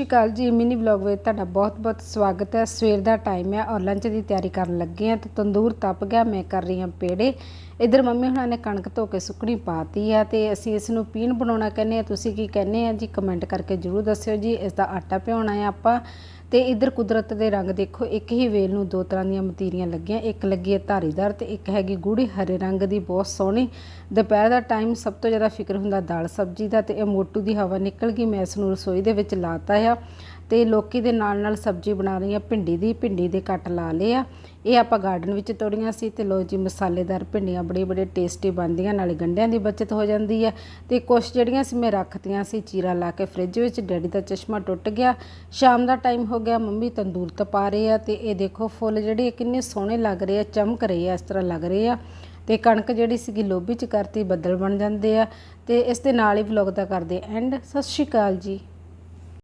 ਸ਼੍ਰੀ ਅਕਾਲ ਜੀ, mini vlog ਵਿੱਚ ਤੁਹਾਡਾ ਬਹੁਤ-ਬਹੁਤ ਸਵਾਗਤ ਹੈ। ਸਵੇਰ ਦਾ ਟਾਈਮ ਹੈ ਔਰ ਲੰਚ ਦੀ ਤਿਆਰੀ ਕਰਨ ਲੱਗੇ ਹਾਂ ਤੇ ਤੰਦੂਰ ਤਪ ਗਿਆ, ਮੈਂ ਕਰ ਰਹੀ ਹਾਂ ਪੇੜੇ। ਇਧਰ ਮੰਮੀ ਹੁਣਾਂ ਨੇ ਕਣਕ ਧੋ ਕੇ ਸੁੱਕਣੀ ਪਾਤੀ ਆ ਤੇ ਅਸੀਂ ਇਸ ਨੂੰ ਪੀਣ ਬਣਾਉਣਾ ਕਹਿੰਦੇ ਆ। ਤੁਸੀਂ ਕੀ ਕਹਿੰਦੇ ਆ ਜੀ? ਕਮੈਂਟ ਕਰਕੇ ਜਰੂਰ ਦੱਸਿਓ ਜੀ। ਇਸ ਦਾ ਆਟਾ ਭਿਉਣਾ ਆ ਆਪਾਂ। ਤੇ ਇਧਰ ਕੁਦਰਤ ਦੇ ਰੰਗ ਦੇਖੋ, ਇੱਕ ਹੀ ਵੇਲ ਨੂੰ ਦੋ ਤਰ੍ਹਾਂ ਦੀਆਂ ਮਤੀਰੀਆਂ ਲੱਗੀਆਂ। ਇੱਕ ਲੱਗੀ ਹੈ ਧਾਰੀਦਾਰ ਤੇ ਇੱਕ ਹੈਗੀ ਗੂੜੀ ਹਰੇ ਰੰਗ ਦੀ, ਬਹੁਤ ਸੋਹਣੀ। ਦੁਪਹਿਰ ਦਾ ਟਾਈਮ ਸਭ ਤੋਂ ਜ਼ਿਆਦਾ ਫਿਕਰ ਹੁੰਦਾ ਦਾਲ ਸਬਜ਼ੀ ਦਾ ਤੇ ਇਹ ਮੋਟੂ ਦੀ ਹਵਾ ਨਿਕਲ ਗਈ। ਮੈਂ ਇਸ ਨੂੰ ਰਸੋਈ ਦੇ ਵਿੱਚ ਲਾਤਾ ਆ। ਤੇ ਲੋਕੀ ਦੇ ਨਾਲ ਨਾਲ ਸਬਜ਼ੀ ਬਣਾ ਰਹੀ ਆ, ਭਿੰਡੀ ਦੀ, ਭਿੰਡੀ ਦੇ ਕੱਟ ਲਾ ਲਏ ਆ। ਇਹ ਆਪਾਂ ਗਾਰਡਨ ਵਿੱਚ ਤੋੜੀਆਂ ਸੀ ਤੇ ਲੋ ਜੀ, ਮਸਾਲੇਦਾਰ ਭਿੰਡੀਆਂ ਬੜੀ ਬੜੇ ਟੇਸਟੀ ਬਣਦੀਆਂ, ਨਾਲੇ ਗੰਢਿਆਂ ਦੀ ਬਚਤ ਹੋ ਜਾਂਦੀ ਹੈ ਤੇ ਕੁਛ ਜਿਹੜੀਆਂ ਸੀ ਮੈਂ ਰੱਖਤੀਆਂ ਸੀ, ਚੀਰਾ ਲਾ ਕੇ ਫ੍ਰਿਜ ਵਿੱਚ, ਡੈਡੀ ਦਾ ਚਸ਼ਮਾ ਟੁੱਟ ਗਿਆ। ਸ਼ਾਮ ਦਾ ਟਾਈਮ ਹੋ ਗਿਆ, ਮੰਮੀ ਤੰਦੂਰ ਤਪਾ ਰਹੇ ਆ ਤੇ ਇਹ ਦੇਖੋ ਫੁੱਲ ਜਿਹੜੇ ਕਿੰਨੇ ਸੋਹਣੇ ਲੱਗ ਰਹੇ ਆ, ਚਮਕ ਰਹੇ ਆ, ਇਸ ਤਰ੍ਹਾਂ ਲੱਗ ਰਹੇ ਆ। ਤੇ ਕਣਕ ਜਿਹੜੀ ਸੀਗੀ ਲੋਭੀ ਚ ਕਰਤੀ, ਬੱਦਲ ਬਣ ਜਾਂਦੇ ਆ। ਤੇ ਇਸ ਦੇ ਨਾਲ ਹੀ ਵਲੌਗ ਦਾ ਕਰਦੇ ਐਂਡ ਸਤਿ ਸ਼੍ਰੀ ਅਕਾਲ ਜੀ।